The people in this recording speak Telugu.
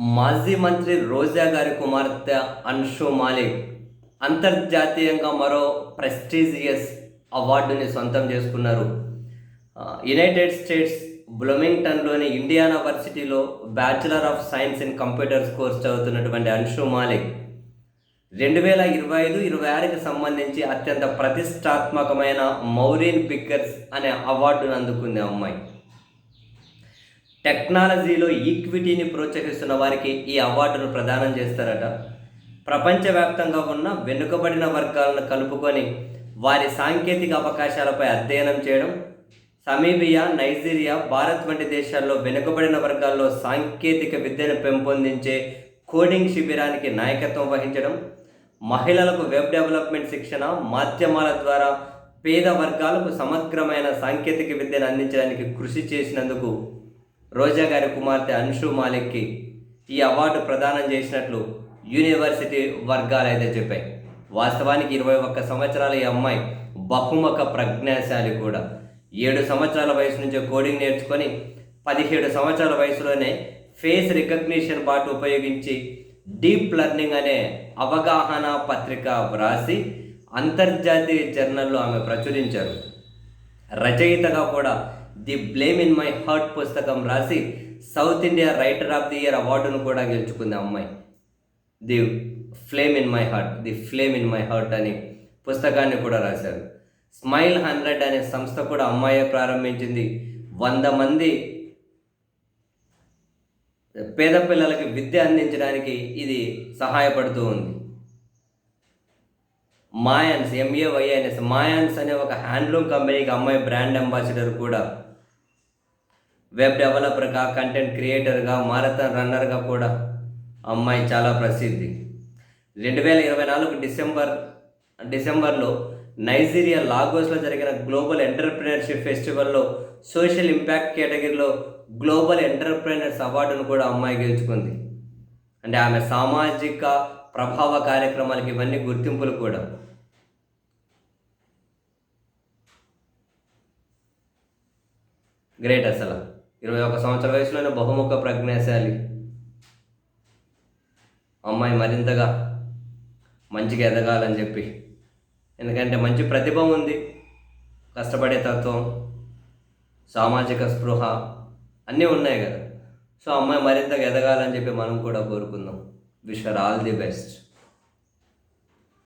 మాజీ మంత్రి రోజా గారి కుమార్తె అన్షు మాలిక్ అంతర్జాతీయంగా మరో ప్రెస్టీజియస్ అవార్డుని సొంతం చేసుకున్నారు. యునైటెడ్ స్టేట్స్ బ్లూమింగ్టన్లోని Indiana వర్సిటీలో bachelor of science in computers course చదువుతున్నటువంటి అన్షు మాలిక్ రెండు వేల ఇరవై ఐదు ఇరవై ఆరుకి సంబంధించి అత్యంత ప్రతిష్టాత్మకమైన మౌరీన్ పిక్కర్స్ అనే అవార్డును అందుకుంది అమ్మాయి. టెక్నాలజీలో ఈక్విటీని ప్రోత్సహిస్తున్న వారికి ఈ అవార్డును ప్రదానం చేస్తారట. ప్రపంచవ్యాప్తంగా ఉన్న వెనుకబడిన వర్గాలను కలుపుకొని వారి సాంకేతిక అవకాశాలపై అధ్యయనం చేయడం సమీబియా నైజీరియా భారత్ వంటి దేశాల్లో వెనుకబడిన వర్గాల్లో సాంకేతిక విద్యను పెంపొందించే కోడింగ్ శిబిరానికి నాయకత్వం వహించడం మహిళలకు వెబ్ డెవలప్మెంట్ శిక్షణ మాధ్యమాల ద్వారా పేద వర్గాలకు సమగ్రమైన సాంకేతిక విద్యను అందించడానికి కృషి చేసినందుకు రోజా గారి కుమార్తె అన్షు మాలిక్కి ఈ అవార్డు ప్రదానం చేసినట్లు యూనివర్సిటీ వర్గాలు అయితే చెప్పాయి. వాస్తవానికి ఇరవై ఒక్క సంవత్సరాల ఈ అమ్మాయి బహుముఖ ప్రజ్ఞాశాలి కూడా. ఏడు సంవత్సరాల వయసు నుంచే కోడింగ్ నేర్చుకొని పదిహేడు సంవత్సరాల వయసులోనే ఫేస్ రికగ్నిషన్ బాట్ ఉపయోగించి డీప్ లెర్నింగ్ అనే అవగాహన పత్రిక వ్రాసి అంతర్జాతీయ జర్నల్లో ఆమె ప్రచురించారు. రచయితగా కూడా the blame in my heart పుస్తకం రాసి south India writer of the year అవార్డును కూడా గెలుచుకుంది అమ్మాయి. The flame in my heart the flame in my heart అని పుస్తకాన్ని కూడా రాశారు. స్మైల్ హండ్రెడ్ అనే సంస్థ కూడా అమ్మాయే ప్రారంభించింది. వంద మంది పేద పిల్లలకి విద్య అందించడానికి ఇది సహాయపడుతూ ఉంది. మాయన్స్ ఎంఏవైఎన్ఎస్ మాయన్స్ అనే ఒక హ్యాండ్లూమ్ కంపెనీకి అమ్మాయి బ్రాండ్ అంబాసిడర్ కూడా. వెబ్ డెవలపర్గా కంటెంట్ క్రియేటర్గా మారథాన్ రన్నర్గా కూడా అమ్మాయి చాలా ప్రసిద్ధి. రెండు వేల ఇరవై నాలుగు డిసెంబర్ డిసెంబర్లో నైజీరియా లాగోస్లో జరిగిన గ్లోబల్ ఎంటర్ప్రినర్షిప్ ఫెస్టివల్లో సోషల్ ఇంపాక్ట్ కేటగిరీలో గ్లోబల్ ఎంటర్ప్రినర్స్ అవార్డును కూడా అమ్మాయి గెలుచుకుంది. అంటే ఆమె సామాజిక ప్రభావ కార్యక్రమాలకి ఇవన్నీ గుర్తింపులు కూడా. గ్రేట్ అసలు. ఇరవై ఒక సంవత్సరాల వయసులోనే బహుముఖ ప్రజ్ఞాశాలి. అమ్మాయి మరింతగా మంచిగా ఎదగాలని చెప్పి. ఎందుకంటే మంచి ప్రతిభ ఉంది. కష్టపడే తత్వం సామాజిక స్పృహ అన్నీ ఉన్నాయి కదా. సో అమ్మాయి మరింతగా ఎదగాలని చెప్పి మనం కూడా కోరుకుందాం. Wish her all the best.